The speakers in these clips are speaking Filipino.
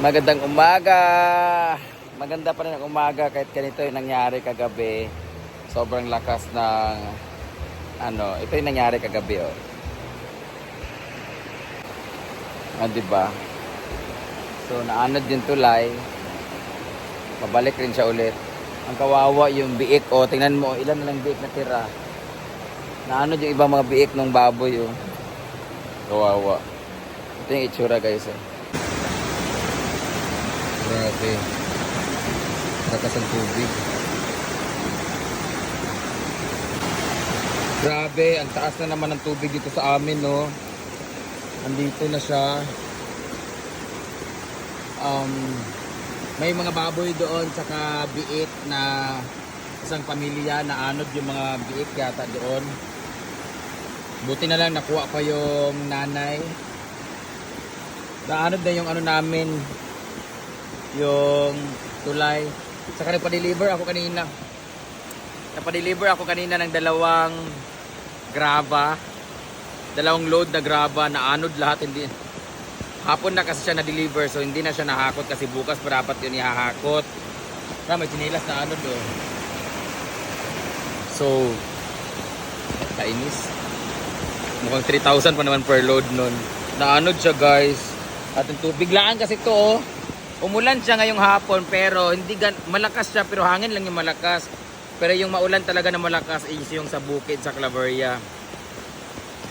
Magandang umaga. Maganda pa rin ang umaga kahit ganito yung nangyari kagabi. Sobrang lakas ng ano, ito yung nangyari kagabi oh. Ah, di ba? So naanod din tulay. Mabalik rin siya ulit. Ang kawawa yung biik oh. Tingnan mo, ilan na lang biik na tira. Naanod yung ibang mga biik ng baboy oh. Kawawa. Ito yung itsura guys oh. Grabe. Lakas ang tubig. Grabe, ang taas na naman ng tubig dito sa amin, no? Andito na siya. Um, may mga baboy doon, saka biik na isang pamilya na anod yung mga biik yata doon. Buti na lang nakuha pa yung nanay. Naanod na yung ano namin, yung tulay. Saka nagpa-deliver ako kanina. Nagpa-deliver ako kanina ng dalawang graba. Dalawang load na graba na anod lahat hindi. Hapon na kasi siya na-deliver so hindi na siya nahakot kasi bukas pa dapat yun ihahakot. Tara, may chinilas na anod oh. So, kainis. Mukhang 3,000 pa naman per load nun. Naanod siya guys. At yung tubig lang kasi to oh. Umulan siya ngayong hapon pero hindi gan malakas siya pero hangin lang yung malakas. Pero yung maulan talaga na malakas is yung sa bukid sa Claveria.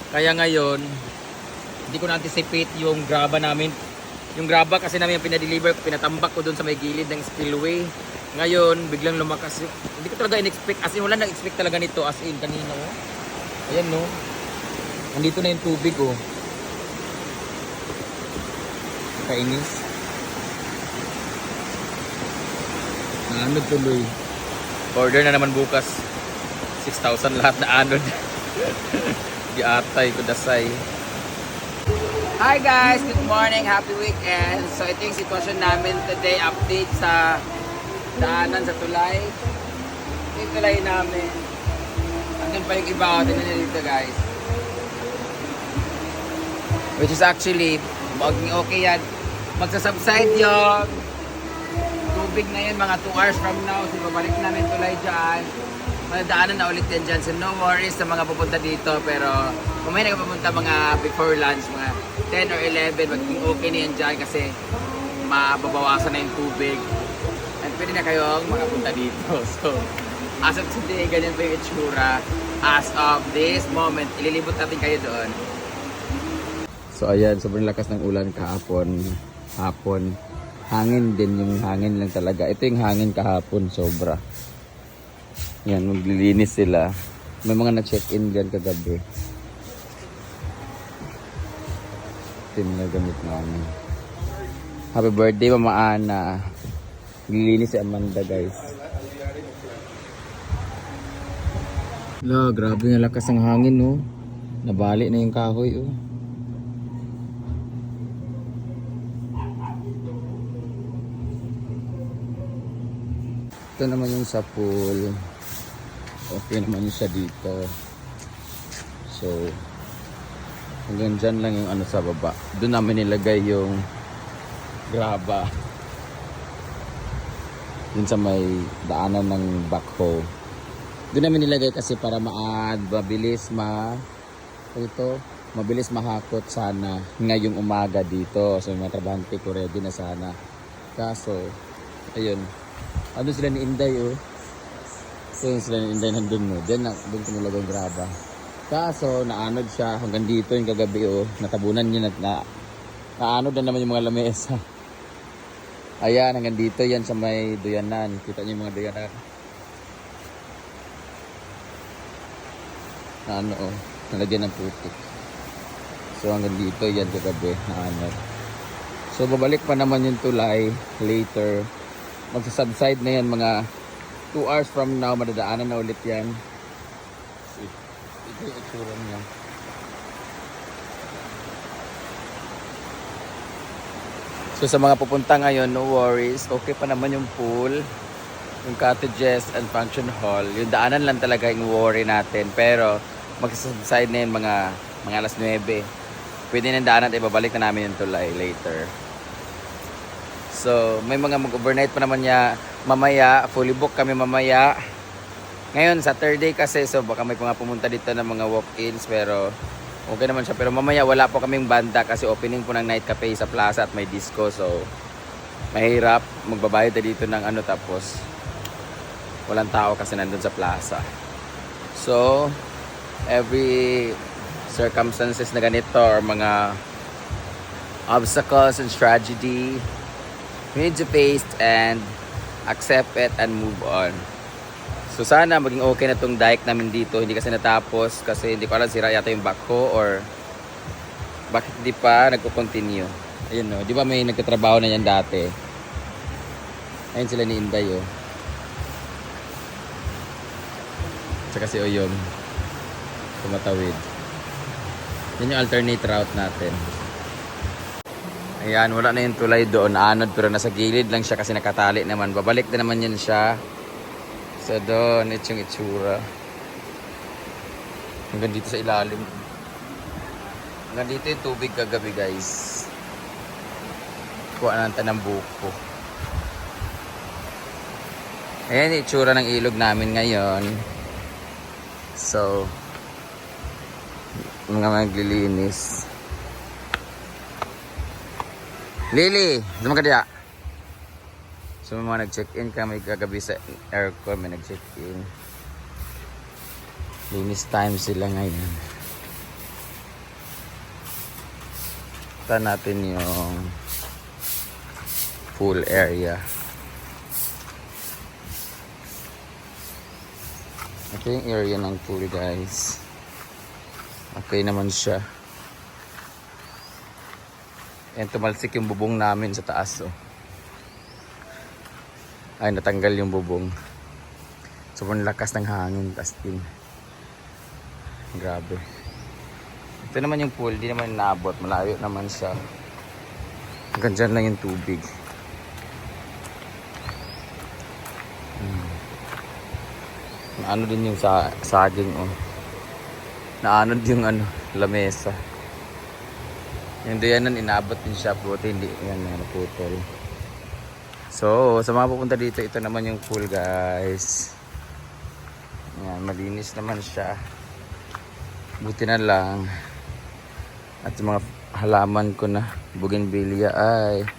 Kaya ngayon, hindi ko na-anticipate yung graba namin. Yung graba kasi namin yung pinadeliver, pinatambak ko doon sa may gilid ng spillway. Ngayon, biglang lumakas. Hindi ko talaga in-expect. As in, wala nag-expect talaga nito. As in, kanina oh. Ayan no. Nandito na yung tubig oh. Kainis. Naanod tuloy. Order na naman bukas. 6,000 lahat na anod. Giatay ko dasay. Hi guys! Good morning! Happy weekend! So ito yung sitwasyon namin today. Update sa daanan sa tulay. Ito yung tulay namin. Andun pa yung iba. Tingnan nyo dito guys. Which is actually, maging okay yan. Magsasubside yung tubig na yan mga 2 hours from now. So babalik namin tulay dyan. Madadaanan na ulit yan dyan. So no worries sa mga pupunta dito. Pero kung may nagpapunta mga before lunch, mga 10 or 11, magiging okay na yan dyan kasi mababawasan na yung tubig. And pwede na kayong makapunta dito. So as of today, ganyan pa yung itsura. As of this moment, ililibot natin kayo doon. So ayan, sobrang lakas ng ulan kahapon. Hapon. Hangin din yung hangin lang talaga. Ito yung hangin kahapon, sobra. Yan, maglilinis sila. May mga na-check-in dyan kagabi. Ito yung mga gamit namin. Happy birthday, Mama Ana. Maglilinis si Amanda, guys. La, grabe nga lakas ng hangin, no? Nabali na yung kahoy, oh. Ito naman yung sa pool. Okay naman yung siya dito. So, hanggang dyan lang yung ano sa baba. Doon namin nilagay yung graba. Dun sa may daanan ng backhoe. Doon namin nilagay kasi para ma-add, mabilis ma ito, mabilis mahakot sana ngayong umaga dito. So, yung mga ko ready na sana. Kaso, ayun, ano sila ni Inday oh. So yun sila ni Inday nandun no. Then na, doon nilagay yung graba. Kaso naanod siya hanggang dito yung kagabi oh. Natabunan niya na, na naanod na naman yung mga lamesa. Ayan, hanggang dito yan sa may duyanan. Kita niyo yung mga duyanan. Na ano oh, nalagyan ng putik. So hanggang dito yan kagabi, naanod. So babalik pa naman yung tulay later magsasubside na yan mga 2 hours from now madadaanan na ulit yan. So, ito yung itsura niya. So sa mga pupunta ngayon no worries. Okay pa naman yung pool yung cottages and function hall. Yung daanan lang talaga yung worry natin. Pero magsasubside na yan mga mga alas 9 pwede na daanan at ibabalik na namin yung tulay later So, may mga mag-overnight pa naman niya mamaya. Fully book kami mamaya. Ngayon, Saturday kasi, so baka may mga pumunta dito ng mga walk-ins, pero okay naman siya. Pero mamaya wala po kaming banda kasi opening po ng night cafe sa plaza at may disco. So, mahirap. Magbabayad na dito ng ano tapos walang tao kasi nandun sa plaza. So, every circumstances na ganito or mga obstacles and tragedy, we need to face and accept it and move on. So sana maging okay na tong dike namin dito. Hindi kasi natapos kasi hindi ko alam sira yata yung backhoe or bakit di pa nagko-continue. Ayun no, di ba may nagtatrabaho na yan dati? Ayun sila ni Inday oh. Tsaka si Oyong. Tumatawid. Yan yung alternate route natin. Ayan, wala na yung tulay doon. Anod pero nasa gilid lang siya kasi nakatali naman. Babalik na naman yan siya. So doon, ito yung itsura. Hanggang dito sa ilalim. Hanggang dito yung tubig kagabi guys. Kuha na ng buko. Ayan yung itsura ng ilog namin ngayon. So, mga maglilinis. Lily, sama ka diya. So nag-check-in kami kagabi sa aircon, may nag-check-in. Linis time sila ngayon. Ito natin yung full area. Ito yung area ng pool guys. Okay naman siya. Yan, tumalsik yung bubong namin sa taas oh. Ay, natanggal yung bubong. Sobrang lakas ng hangin, tas din. Grabe. Ito naman yung pool, di naman naabot. Malayo naman siya. Hanggang dyan lang yung tubig. Hmm. Naano din yung sa saging, oh. Naanod yung ano, lamesa. Yung diyanan, inabot din siya. Buti hindi yan naputol. So, sa mga pupunta dito, ito naman yung pool guys. Yan, malinis naman siya. Buti na lang. At yung mga halaman ko na bougainvillea ay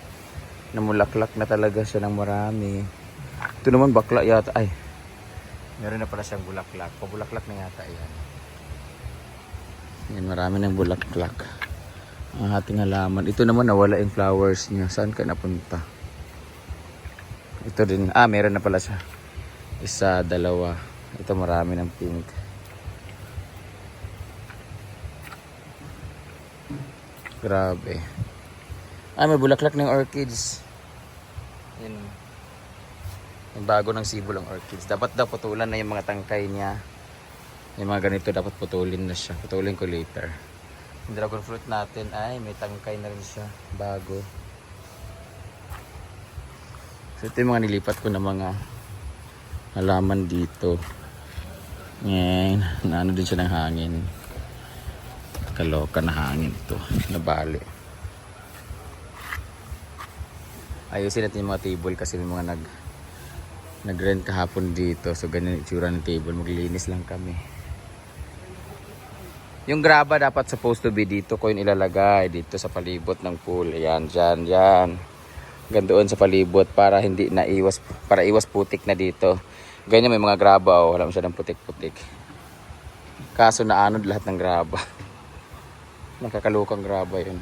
namulaklak na talaga siya ng marami. Ito naman bakla yata. Ay, meron na pala siyang bulaklak. Pabulaklak na yata yan. Yan, marami ng bulaklak. Ang ating halaman. Ito naman nawala yung flowers niya. Saan ka napunta? Ito din. Ah, meron na pala siya. Isa, dalawa. Ito marami ng pink. Grabe. Ah, may bulaklak ng orchids. Yun. Yung bago ng sibol ang orchids. Dapat daw putulan na yung mga tangkay niya. Yung mga ganito dapat putulin na siya. Putulin ko later. Dragon fruit natin ay may tangkay na rin siya. Bago. So ito yung mga nilipat ko na mga halaman dito. Ngayon, naano din siya ng hangin. Kaloka na hangin ito. Nabali. Ayusin natin yung mga table kasi may mga nag nag-rent kahapon dito. So ganyan itsura ng table. Maglilinis lang kami. Yung graba dapat supposed to be dito ko yung ilalagay. Dito sa palibot ng pool. Ayan, dyan, dyan. Hanggang doon sa palibot para hindi na iwas para iwas putik na dito. Ganyan may mga graba oh, wala masyadong putik-putik. Kaso naanod lahat ng graba. Nakakalukang graba yun.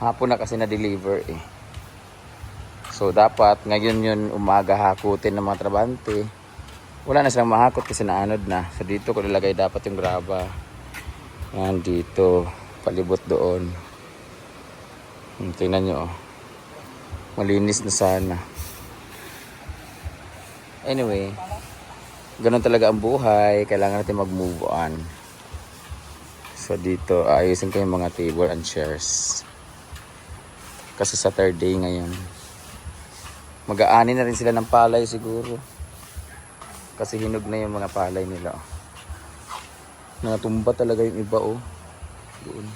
Hapon na kasi na-deliver eh. So dapat ngayon yun umaga hakutin ng mga trabante. Wala na silang mahakot kasi naanod na. So dito ko nilagay dapat yung graba yan dito palibot doon Hmm, tingnan nyo oh malinis na sana. Anyway, ganun talaga ang buhay. Kailangan natin mag-move on. So dito, ayusin ko yung mga table and chairs. Kasi Saturday ngayon. Mag-aani na rin sila ng palay siguro. Kasi hinog na yung mga palay nila. Natumba talaga yung iba oh. Doon.